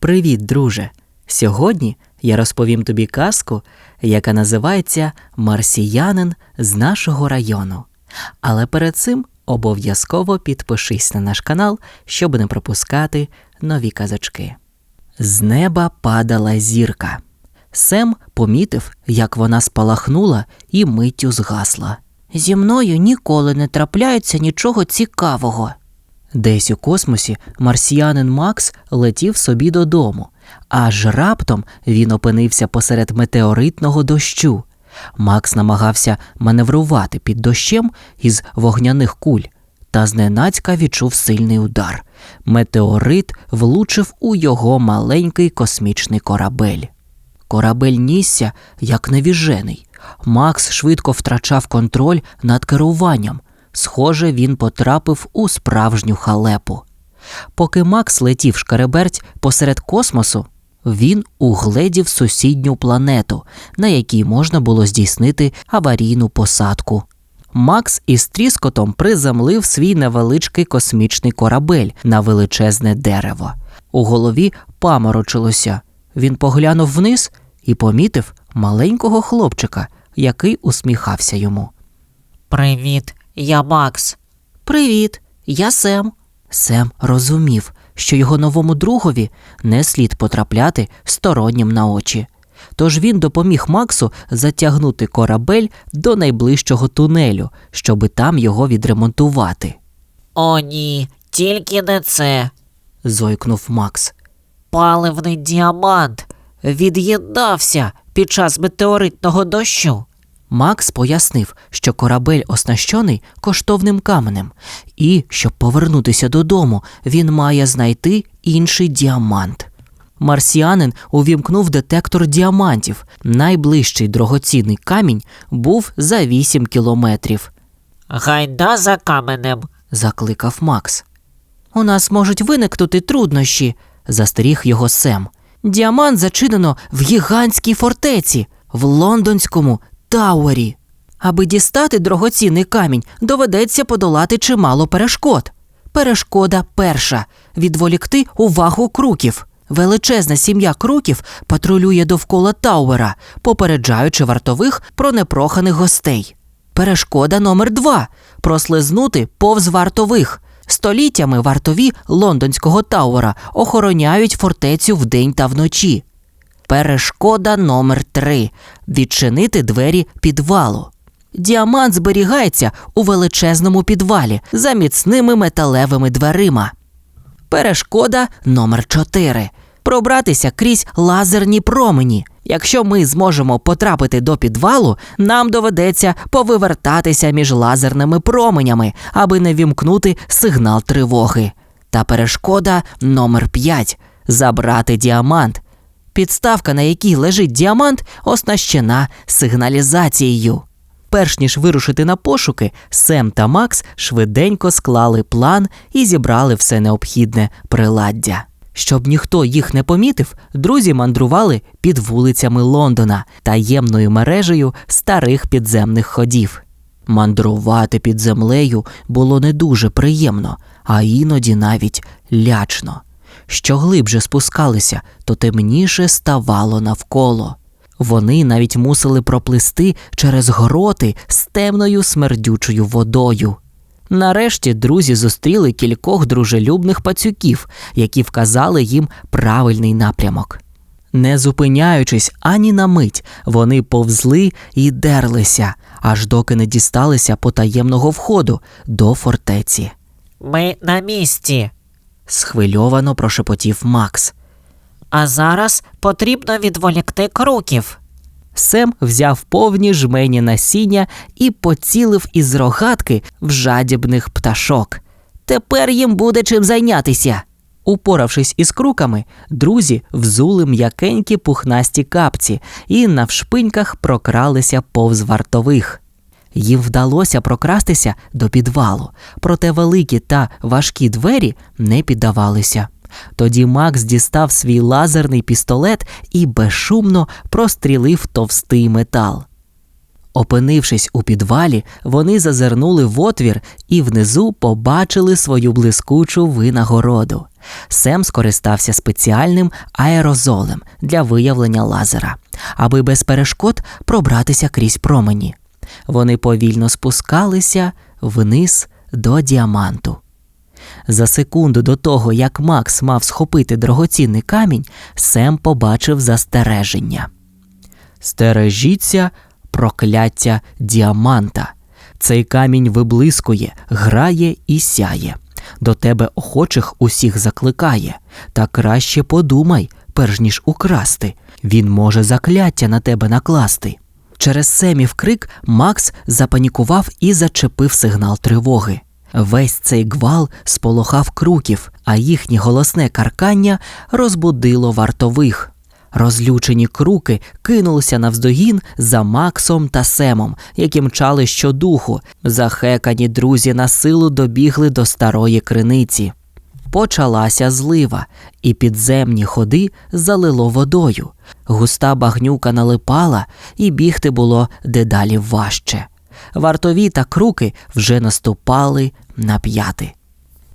Привіт, друже! Сьогодні я розповім тобі казку, яка називається Марсіянин з нашого району. Але перед цим обов'язково підпишись на наш канал, щоб не пропускати нові казочки. З неба падала зірка. Сем помітив, як вона спалахнула і миттю згасла. Зі мною ніколи не трапляється нічого цікавого. Десь у космосі марсіянин Макс летів собі додому, аж раптом він опинився посеред метеоритного дощу. Макс намагався маневрувати під дощем із вогняних куль, та зненацька відчув сильний удар. Метеорит влучив у його маленький космічний корабель. Корабель нісся, як невіжений. Макс швидко втрачав контроль над керуванням. Схоже, він потрапив у справжню халепу. Поки Макс летів шкереберть посеред космосу, він угледів сусідню планету, на якій можна було здійснити аварійну посадку. Макс із тріскотом приземлив свій невеличкий космічний корабель на величезне дерево. У голові паморочилося. Він поглянув вниз і помітив маленького хлопчика, який усміхався йому. Привіт, я Макс. Привіт, я Сем. Сем розумів, що його новому другові не слід потрапляти стороннім на очі. Тож він допоміг Максу затягнути корабель до найближчого тунелю, щоби там його відремонтувати. О, ні, тільки не це. Зойкнув Макс. Паливний діамант від'єднався під час метеоритного дощу. Макс пояснив, що корабель оснащений коштовним каменем, і, щоб повернутися додому, він має знайти інший діамант. Марсіанин увімкнув детектор діамантів. Найближчий дорогоцінний камінь був за 8 кілометрів, Гайда за каменем. закликав Макс. У нас можуть виникнути труднощі, застеріг його Сем. Діамант зачинено в гігантській фортеці в лондонському Тауері. Аби дістати дорогоцінний камінь, доведеться подолати чимало перешкод. Перешкода перша відволікти увагу круків. Величезна сім'я круків патрулює довкола Тауера, попереджаючи вартових про непроханих гостей. Перешкода номер два прослизнути повз вартових. Століттями вартові лондонського Тауера охороняють фортецю вдень та вночі. Перешкода номер три відчинити двері підвалу. Діамант зберігається у величезному підвалі за міцними металевими дверима. Перешкода номер 4 пробратися крізь лазерні промені. Якщо ми зможемо потрапити до підвалу, нам доведеться повивертатися між лазерними променями, аби не вімкнути сигнал тривоги. Та перешкода номер 5 забрати діамант. Підставка, на якій лежить діамант, оснащена сигналізацією. Перш ніж вирушити на пошуки, Сем та Макс швиденько склали план і зібрали все необхідне приладдя. Щоб ніхто їх не помітив, друзі мандрували під вулицями Лондона таємною мережею старих підземних ходів. Мандрувати під землею було не дуже приємно, а іноді навіть лячно. Що глибше спускалися, то темніше ставало навколо. Вони навіть мусили проплисти через гроти з темною смердючою водою. Нарешті друзі зустріли кількох дружелюбних пацюків, які вказали їм правильний напрямок. Не зупиняючись ані на мить, вони повзли і дерлися, аж доки не дісталися потаємного входу до фортеці. Ми на місці. Схвильовано прошепотів Макс. А зараз потрібно відволікти круків. Сем взяв повні жмені насіння і поцілив із рогатки в жадібних пташок. Тепер їм буде чим зайнятися. Упоравшись із круками, друзі взули м'якенькі пухнасті капці і навшпиньках прокралися повз вартових. Їм вдалося прокрастися до підвалу, проте великі та важкі двері не піддавалися. Тоді Макс дістав свій лазерний пістолет і безшумно прострілив товстий метал. Опинившись у підвалі, вони зазирнули в отвір і внизу побачили свою блискучу винагороду. Сем скористався спеціальним аерозолем для виявлення лазера, аби без перешкод пробратися крізь промені. Вони повільно спускалися вниз до діаманту. За секунду до того, як Макс мав схопити дорогоцінний камінь, Сем побачив застереження. Стережіться прокляття діаманта. Цей камінь виблискує, грає і сяє. До тебе охочих усіх закликає. Та краще подумай, перш ніж украсти. Він може закляття на тебе накласти. Через Семів крик Макс запанікував і зачепив сигнал тривоги. Весь цей гвал сполохав круків, а їхнє голосне каркання розбудило вартових. Розлючені круки кинулися навздогін за Максом та Семом, які мчали щодуху. Захекані друзі на силу добігли до старої криниці. Почалася злива, і підземні ходи залило водою. Густа багнюка налипала, і бігти було дедалі важче. Вартові та круки вже наступали на п'яти.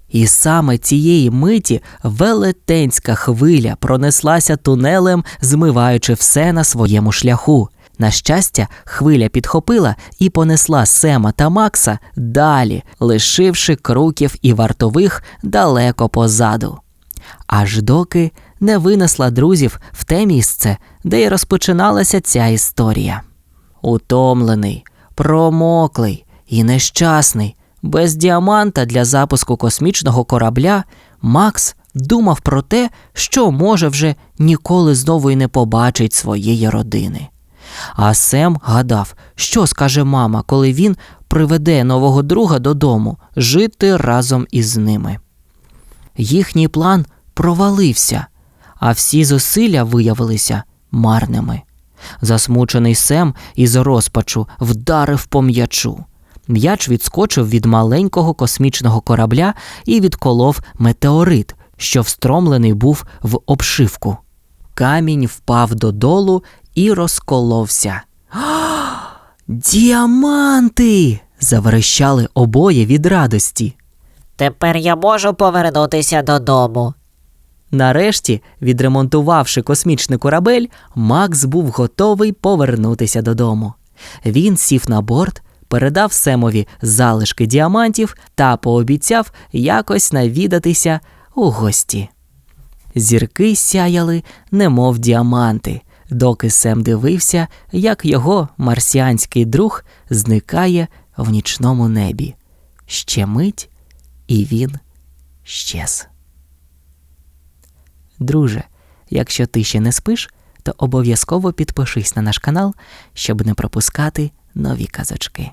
І саме цієї миті велетенська хвиля пронеслася тунелем, змиваючи все на своєму шляху. На щастя, хвиля підхопила і понесла Сема та Макса далі, лишивши круків і вартових далеко позаду. Аж доки не винесла друзів в те місце, де й розпочиналася ця історія. Утомлений, промоклий і нещасний, без діаманта для запуску космічного корабля, Макс думав про те, що може вже ніколи знову й не побачить своєї родини. А Сем гадав, що скаже мама, коли він приведе нового друга додому жити разом із ними. Їхній план провалився, а всі зусилля виявилися марними. Засмучений Сем із розпачу вдарив по м'ячу. М'яч відскочив від маленького космічного корабля і відколов метеорит, що встромлений був в обшивку. Камінь впав додолу і розколовся. Діаманти. заверещали обоє від радості. Тепер я можу повернутися додому. Нарешті, відремонтувавши космічний корабель, Макс був готовий повернутися додому. Він сів на борт, передав Семові залишки діамантів та пообіцяв якось навідатися у гості. Зірки сяяли, немов діаманти, доки Сем дивився, як його марсіанський друг зникає в нічному небі. Ще мить, і він щез. Друже, якщо ти ще не спиш, то обов'язково підпишись на наш канал, щоб не пропускати нові казочки.